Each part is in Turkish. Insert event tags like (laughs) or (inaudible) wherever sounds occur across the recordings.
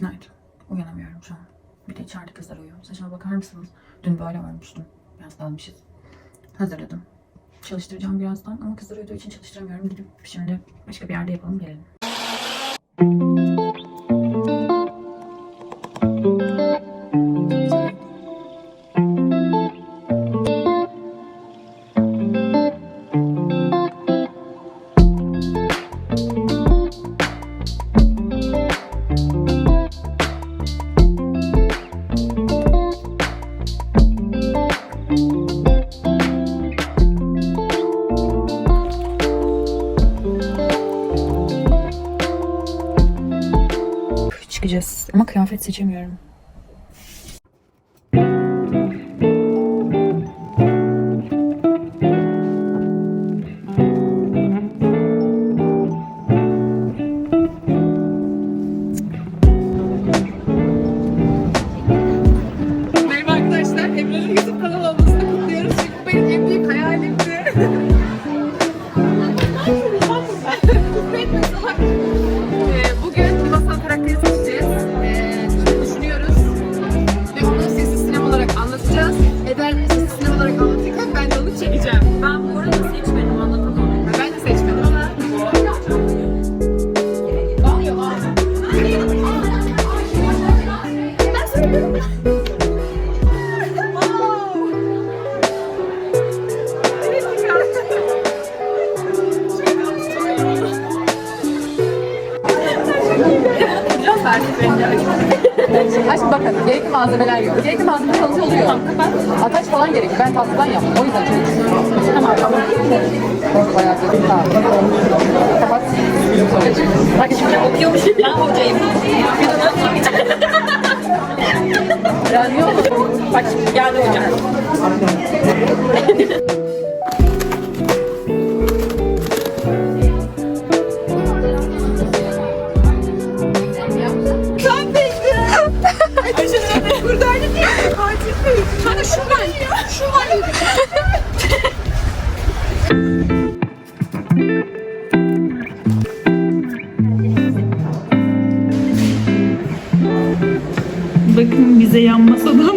Günaydın. Uyanamıyorum şu an. Bir de içeride kızlar uyuyor. Saçıma bakar mısınız? Dün böyle örmüştüm. Biraz dalmışız. Hazırladım. Çalıştıracağım birazdan ama kızlar uyuduğu için çalıştıramıyorum. Gidip şimdi başka bir yerde yapalım gelelim. Kıyafet seçemiyorum. Olarak anlatırken ben de onu çekeceğim. Aç bakın gerekli malzemeler yok. Gerekli malzeme çalıcı oluyor. Ataç falan gerekiyor. Ben tatlıdan yaptım. O yüzden çok Tamam tamam. Bayağı kötü. Tamam. Kapat. Bak şimdi okuyormuş. Ben hocayım. (laughs) ya niye oldu? Bak şimdi geldi hocam. Bize yanmaz adam. (laughs)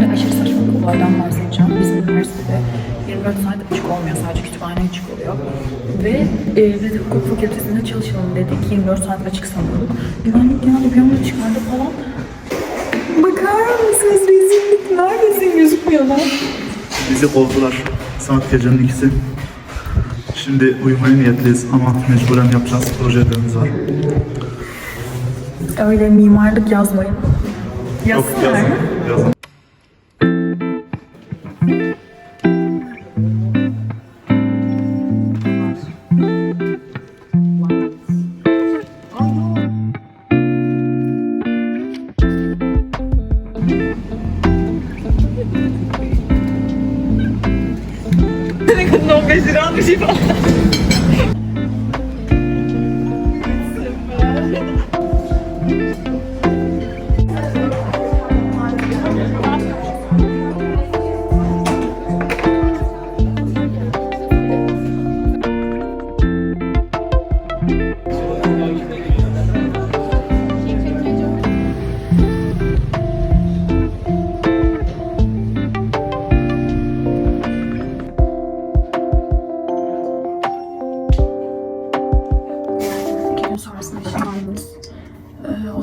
Ben aşırı saçma bir olaydan bahsedeceğim. Bizim üniversitede 24 saat açık olmuyor. Sadece kütüphane açık oluyor. Ve e, biz de hukuk fakültesinde çalışalım dedik. 24 saat açık sanıyorduk. Güvenlik geldi bir anda çıkardı falan. Bakar mısınız rezillik? Neredesin? Gözükmüyorlar. Bizi kovdular. Saat gecenin ikisi. Şimdi uyumaya niyetliyiz ama mecburen yapacağız. Proje ödevimiz var. Öyle mimarlık yazmayın. Yok Yazsınlar. yazın. Yazın.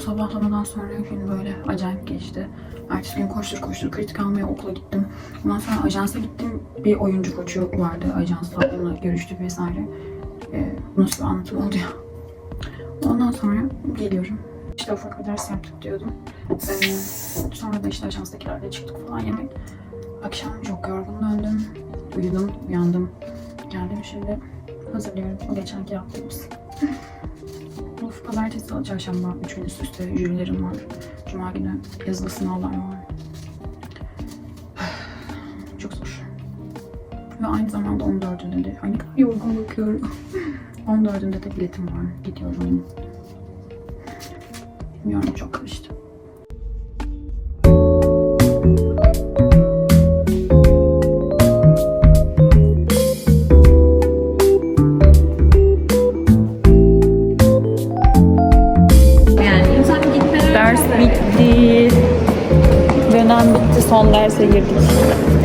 Sabahlamadan sonra gün böyle acayip geçti. Ertesi gün koştur koştur kritik almaya okula gittim. Ondan sonra ajansa gittim. Bir oyuncu koçu vardı ajansla. Onunla görüştük vesaire. Ee, nasıl bir anlatım oldu ya. Ondan sonra geliyorum. İşte ufak bir ders yaptık diyordum. Ee, sonra da işte ajanstakilerle çıktık falan yemek. Akşam çok yorgun döndüm. Uyudum, uyandım. Geldim şimdi hazırlıyorum. O geçenki yaptığımız. Of, pazartesi, salı, çarşamba üç gün üst üste jürilerim var. Cuma günü yazılı sınavlar var. (sighs) Çok zor. Ve aynı zamanda 14'ünde de, ay kadar yorgun bakıyorum. 14'ünde de biletim var. Gidiyorum. Bilmiyorum çok karıştı. Ders bitti. Dönem bitti. Son derse girdik.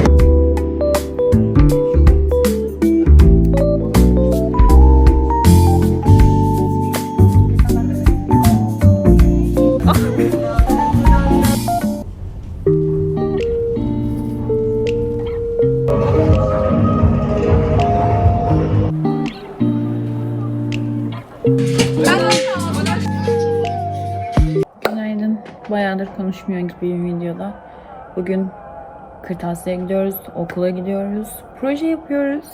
Konuşmuyor gibiyim videoda. Bugün kırtasiye gidiyoruz, okula gidiyoruz, proje yapıyoruz.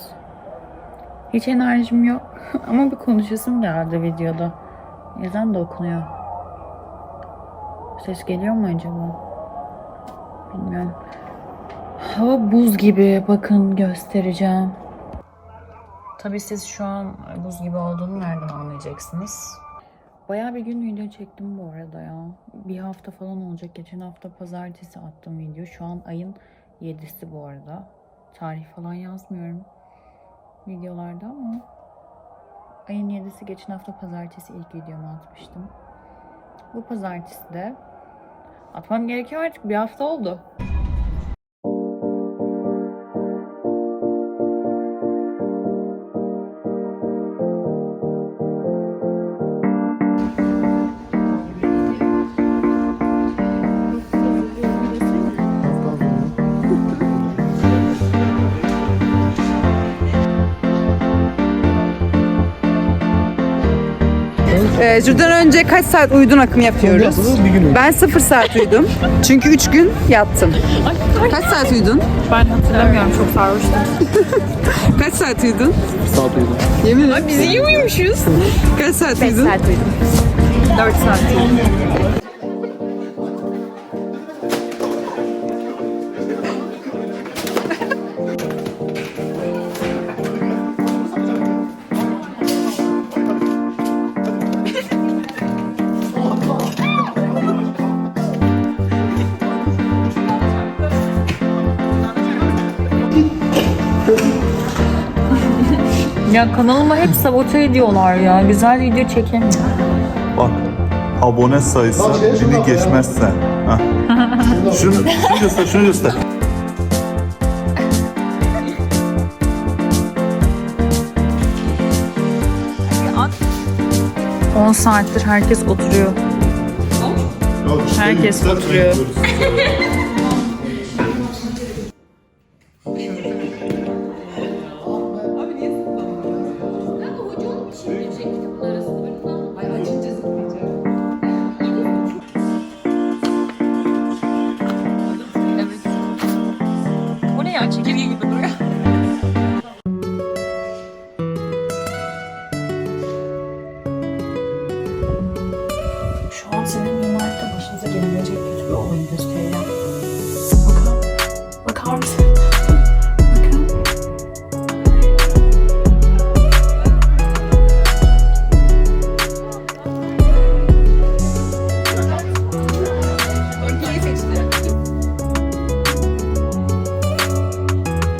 Hiç enerjim yok (laughs) ama bir konuşasım geldi videoda. Ezan da okunuyor. Ses geliyor mu acaba? Bilmiyorum. Hava buz gibi. Bakın göstereceğim. Tabii siz şu an buz gibi olduğunu nereden anlayacaksınız? Bayağı bir gün video çektim bu arada ya. Bir hafta falan olacak. Geçen hafta pazartesi attım video. Şu an ayın 7'si bu arada. Tarih falan yazmıyorum videolarda ama ayın 7'si geçen hafta pazartesi ilk videomu atmıştım. Bu pazartesi de atmam gerekiyor artık. Bir hafta oldu. Ee, Jürden önce kaç saat uyudun akım yapıyoruz. Ben 0 saat uyudum. Çünkü 3 gün yattım. Kaç saat uyudun? Ben hatırlamıyorum çok sarhoştum. (laughs) Kaç saat uyudun? saat uyudum. Yemin et. Biz iyi uyumuşuz. Kaç saat uyudun? 4 saat. Ya kanalıma hep sabote ediyorlar ya. Güzel video çekemiyorum. Bak abone sayısı bini geçmezse. Hah. (laughs) şunu, şunu göster, şunu göster. 10 saattir herkes oturuyor. Herkes oturuyor. (laughs) ya? Çekirge gibi